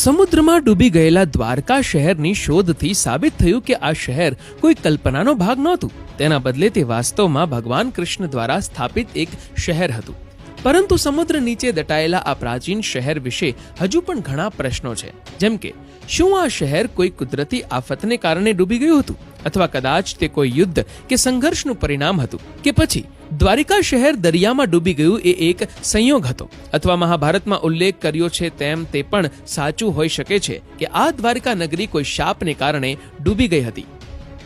સમુદ્રમાં ડૂબી ગયેલા દ્વારકા શહેરની શોધથી સાબિત થયું કે આ શહેર કોઈ કલ્પનાનો ભાગ નહોતું. તેના બદલે તે વાસ્તવમાં ભગવાન કૃષ્ણ દ્વારા સ્થાપિત એક શહેર હતું. પરંતુ સમુદ્ર નીચે દટાયેલા આ પ્રાચીન શહેર વિશે હજુ પણ ઘણા પ્રશ્નો છે. જેમ કે, શું આ શહેર કોઈ કુદરતી આફતને કારણે ડૂબી ગયું હતું? અથવા કદાચ તે કોઈ યુદ્ધ કે સંઘર્ષનું પરિણામ હતું? કે પછી દ્વારિકા શહેર દરિયામાં ડૂબી ગયું એ એક સંયોગ હતો. અથવા મહાભારતમાં ઉલ્લેખ કર્યો છે તેમ તે પણ સાચું હોઈ શકે છે કે આ દ્વારિકા નગરી કોઈ શાપને કારણે ડૂબી ગઈ હતી.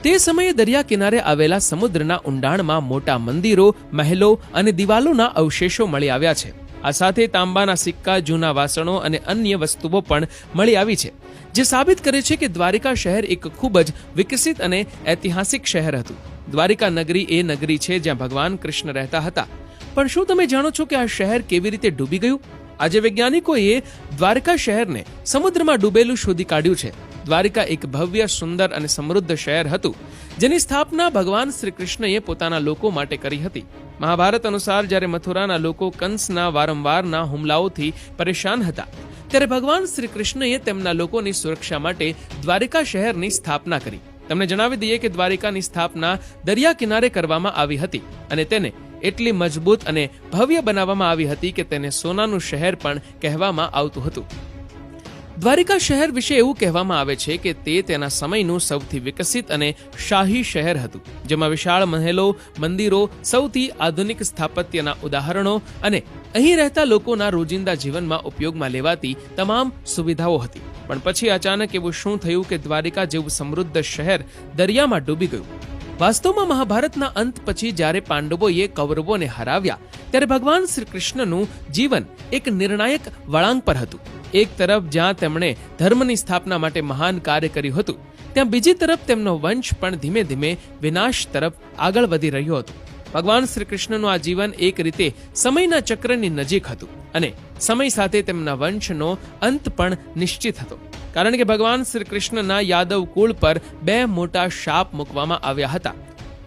તે સમયે દરિયા કિનારે આવેલા સમુદ્રના ઊંડાણમાં મોટા મંદિરો, મહેલો અને દિવાલોના અવશેષો મળી આવ્યા છે. આ સાથે તાંબાના સિક્કા, જૂના વાસણો અને અન્ય વસ્તુઓ પણ મળી આવી છે, જે સાબિત કરે છે કે દ્વારિકા શહેર એક ખૂબ જ વિકસિત અને ઐતિહાસિક શહેર હતું. દ્વારિકા નગરી એ નગરી છે જ્યાં ભગવાન કૃષ્ણ રહેતા હતા. પણ શું તમે જાણો છો કે આ શહેર કેવી રીતે ડૂબી ગયું? આજે વૈજ્ઞાનિકોએ દ્વારકા શહેરને સમુદ્રમાં ડૂબેલું શોધી કાઢ્યું છે. દ્વારિકા એક ભવ્ય, સુંદર અને સમૃદ્ધ શહેર હતું જેની સ્થાપના ભગવાન શ્રી કૃષ્ણએ પોતાના લોકો માટે કરી હતી. મહાભારત અનુસાર જ્યારે મથુરાના લોકો કંસના વારંવારના હુમલાઓથી પરેશાન હતા, ત્યારે ભગવાન શ્રી કૃષ્ણએ તેમના લોકોની સુરક્ષા માટે દ્વારિકા શહેરની સ્થાપના કરી. તમને જણાવી દઈએ કે દ્વારિકાની સ્થાપના દરિયા કિનારે કરવામાં આવી હતી અને તેને એટલી મજબૂત અને ભવ્ય બનાવવામાં આવી હતી કે તેને સોનાનું શહેર પણ કહેવામાં આવતું હતું. દ્વારિકા શહેર વિશે એવું કહેવામાં આવે છે કે તે તેના સમયનું સૌથી વિકસિત અને શાહી શહેર હતું, જેમાં વિશાળ મહેલો, મંદિરો, સૌથી આધુનિક સ્થાપત્યના ઉદાહરણો અને અહીં રહેતા લોકોના રોજિંદા જીવનમાં ઉપયોગમાં લેવાતી તમામ સુવિધાઓ હતી. પણ પછી અચાનક એવું શું થયું કે દ્વારિકા જેવું સમૃદ્ધ શહેર દરિયામાં ડૂબી ગયું? વાસ્તવમાં મહાભારતના અંત પછી જ્યારે પાંડવોએ કૌરવોને હરાવ્યા, ત્યારે ભગવાન શ્રી કૃષ્ણનું જીવન એક નિર્ણાયક વળાંક પર હતું. એક તરફ જ્યાં તેમણે ધર્મની સ્થાપના માટે મહાન કાર્ય કર્યું હતું, ત્યાં બીજી તરફ તેમનો વંશ પણ ધીમે ધીમે વિનાશ તરફ આગળ વધી રહ્યો હતો. ભગવાન શ્રી કૃષ્ણનું આ જીવન એક રીતે સમયના ચક્રની નજીક હતું અને સમય સાથે તેમના વંશનો અંત પણ નિશ્ચિત હતો. કારણ કે ભગવાન શ્રી કૃષ્ણના યાદવ કુળ પર બે મોટા શાપ મૂકવામાં આવ્યા હતા.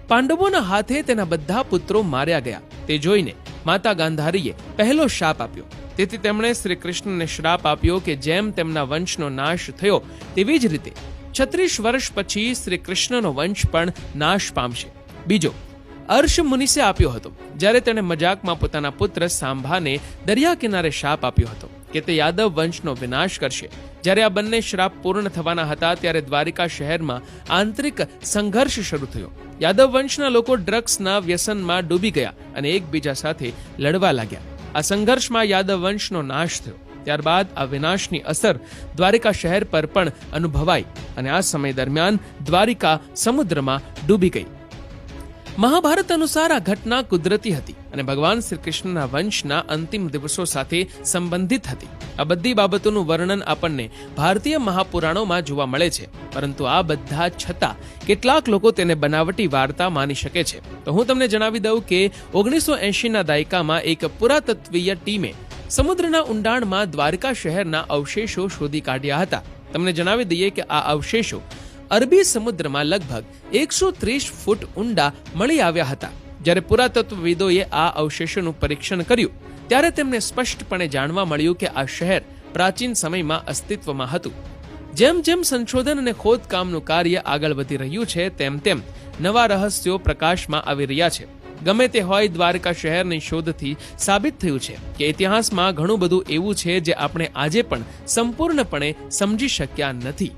પાંડવોના હાથે તેના બધા પુત્રો માર્યા ગયા. તે જોઈને માતા ગાંધારીએ પહેલો શાપ આપ્યો. તેથી તેમણે શ્રી કૃષ્ણને શ્રાપ આપ્યો કે જેમ તેમના વંશનો નાશ થયો, તેવી જ રીતે છત્રીસ વર્ષ પછી શ્રી કૃષ્ણનો વંશ પણ નાશ પામશે. બીજો અર્શ મુનિસે આપ્યો હતો, જ્યારે તેણે મજાકમાં પોતાના પુત્ર સાંભાને દરિયા કિનારે શાપ આપ્યો હતો. કે તે યાદવ વંશનો વિનાશ કરશે. જ્યારે આ બંને શ્રાપ પૂર્ણ થવાના હતા, ત્યારે દ્વારિકા શહેરમાં આંતરિક સંઘર્ષ શરૂ થયો. યાદવ વંશના લોકો ડ્રગ્સના વ્યસનમાં ડૂબી ગયા અને એકબીજા સાથે લડવા લાગ્યા. આ સંઘર્ષમાં યાદવ વંશનો નાશ થયો. ત્યારબાદ આ વિનાશની અસર દ્વારિકા શહેર પર પણ અનુભવાઈ અને આ સમય દરમિયાન દ્વારિકા સમુદ્રમાં ડૂબી ગઈ. મહાભારત અનુસાર આ ઘટના કુદરતી હતી અને ભગવાન શ્રી કૃષ્ણના વંશના અંતિમ દિવસો સાથે સંબંધિત હતી. આ બધી બાબતોનું વર્ણન આપણને ભારતીય મહાપુરાણોમાં જોવા મળે છે. પરંતુ આ બધા છતાં કેટલાક લોકો તેને બનાવટી વાર્તા માની શકે છે. તો હું તમને જણાવી દઉં કે ઓગણીસો એંશીના દાયકામાં એક પુરાતત્વીય ટીમે સમુદ્રના ઊંડાણમાં દ્વારકા શહેરના અવશેષો શોધી કાઢ્યા હતા. તમને જણાવી દઈએ કે આ અવશેષો અરબી સમુદ્રમાં લગભગ એકસો ત્રીસ ફૂટ ઊંડા મળી આવ્યા હતા. જ્યારે પુરાતત્વવિદોએ આ અવશેષોનું પરીક્ષણ કર્યું, ત્યારે તેમને સ્પષ્ટપણે જાણવા મળ્યું કે આ શહેર પ્રાચીન સમયમાં અસ્તિત્વમાં હતું. જેમ જેમ સંશોધન અને ખોદકામનું કાર્ય આગળ વધી રહ્યું છે, તેમ તેમ નવા રહસ્યો પ્રકાશમાં આવી રહ્યા છે. ગમે તે હોય, દ્વારકા શહેરની શોધથી સાબિત થયું છે કે ઇતિહાસમાં ઘણું બધું એવું છે જે આપણે આજે પણ સંપૂર્ણપણે સમજી શક્યા નથી.